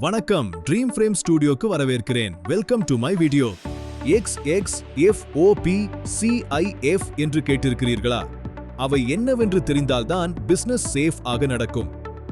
வணக்கம் dream frame ஸ்டுடியோக்கு வரவேற்கிறேன். Welcome to my video X X F O B CIF என்று கேட்டிருக்கிறீர்களா? அவை என்னவென்று தெரிந்தால்தான் பிசினஸ் சேஃப் ஆக நடக்கும்.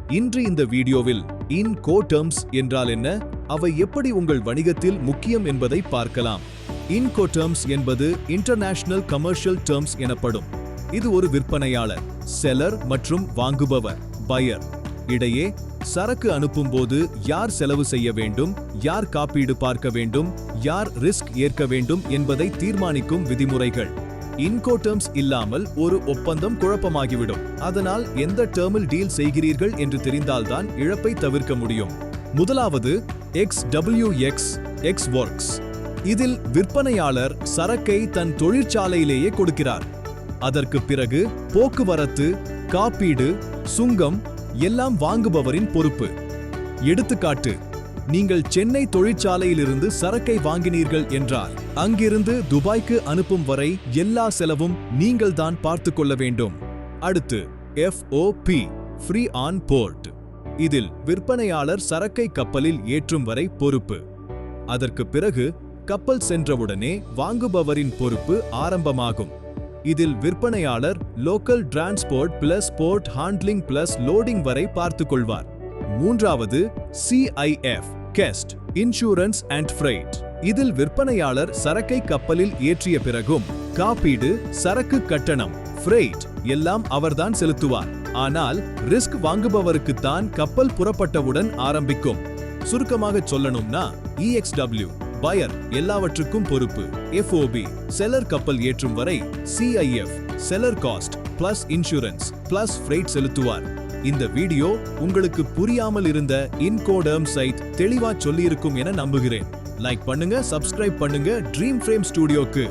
இன்று இந்த வீடியோவில் இன் கோ டேர்ம்ஸ் என்றால் என்ன? அவை எப்படி உங்கள் வணிகத்தில் முக்கியம் என்பதை பார்க்கலாம். இன்கோ டேர்ம்ஸ் என்பது இன்டர்நேஷனல் கமர்ஷியல் டேர்ம்ஸ் எனப்படும். இது ஒரு விற்பனையாளர் செலர் மற்றும் வாங்குபவர் பயர் இடையே சரக்கு அனுப்பும்போது யார் செலவு செய்ய வேண்டும் யார் காப்பீடு பார்க்க வேண்டும் யார் ரிஸ்க் ஏற்க வேண்டும் என்பதை தீர்மானிக்கும் விதிமுறைகள். இன்கோ டேர்ம்ஸ் இல்லாமல் ஒரு ஒப்பந்தம் குழப்பமாகிவிடும். அதனால் எந்த டேர்மில் டீல் செய்கிறீர்கள் என்று தெரிந்தால்தான் இழப்பை தவிர்க்க முடியும். முதலாவது ex W ex ex works இதில் விற்பனையாளர் சரக்கை தன் தொழிற்சாலையிலேயே கொடுக்கிறார். அதற்கு பிறகு போக்குவரத்து காப்பீடு சுங்கம் எல்லாம் வாங்குபவரின் பொறுப்பு. எடுத்துக்காட்டு நீங்கள் சென்னை தொழிற்சாலையிலிருந்து சரக்கை வாங்கினீர்கள் என்றால் அங்கிருந்து துபாய்க்கு அனுப்பும் வரை எல்லா செலவும் நீங்கள்தான் பார்த்து கொள்ள வேண்டும். அடுத்து எஃப்ஓபி ஃப்ரீ ஆன் போர்ட் இதில் விற்பனையாளர் சரக்கை கப்பலில் ஏற்றும் வரை பொறுப்பு. அதற்கு பிறகு கப்பல் சென்றவுடனே வாங்குபவரின் பொறுப்பு ஆரம்பமாகும். இதில் விற்பனையாளர் local transport plus port handling plus loading வரை பார்த்துக் கொள்வார். மூன்றாவது CIF cost insurance and freight இதில் விற்பனையாளர் சரக்கை கப்பலில் ஏற்றிய பிறகும் காப்பீடு சரக்கு கட்டணம் ஃப்ரைட் எல்லாம் அவர்தான் செலுத்துவார். ஆனால் ரிஸ்க் வாங்குபவருக்குத்தான் கப்பல் புறப்பட்டவுடன் ஆரம்பிக்கும். சுருக்கமாக சொல்லணும்னா இஎக்ஸ்டபிள்யூ பயர் எல்லாவற்றுக்கும் பொறுப்பு. எஃப்ஓபி செலர் கப்பல் ஏற்றும் வரை CIF seller cost plus insurance plus freight செலுத்துவார். இந்த வீடியோ உங்களுக்கு புரியாமல் இருந்த இன்கோடர்ம் சைட் தெளிவா சொல்லியிருக்கும் என நம்புகிறேன். லைக் பண்ணுங்க சப்ஸ்கிரைப் பண்ணுங்க ட்ரீம் ஃப்ரேம் ஸ்டுடியோக்கு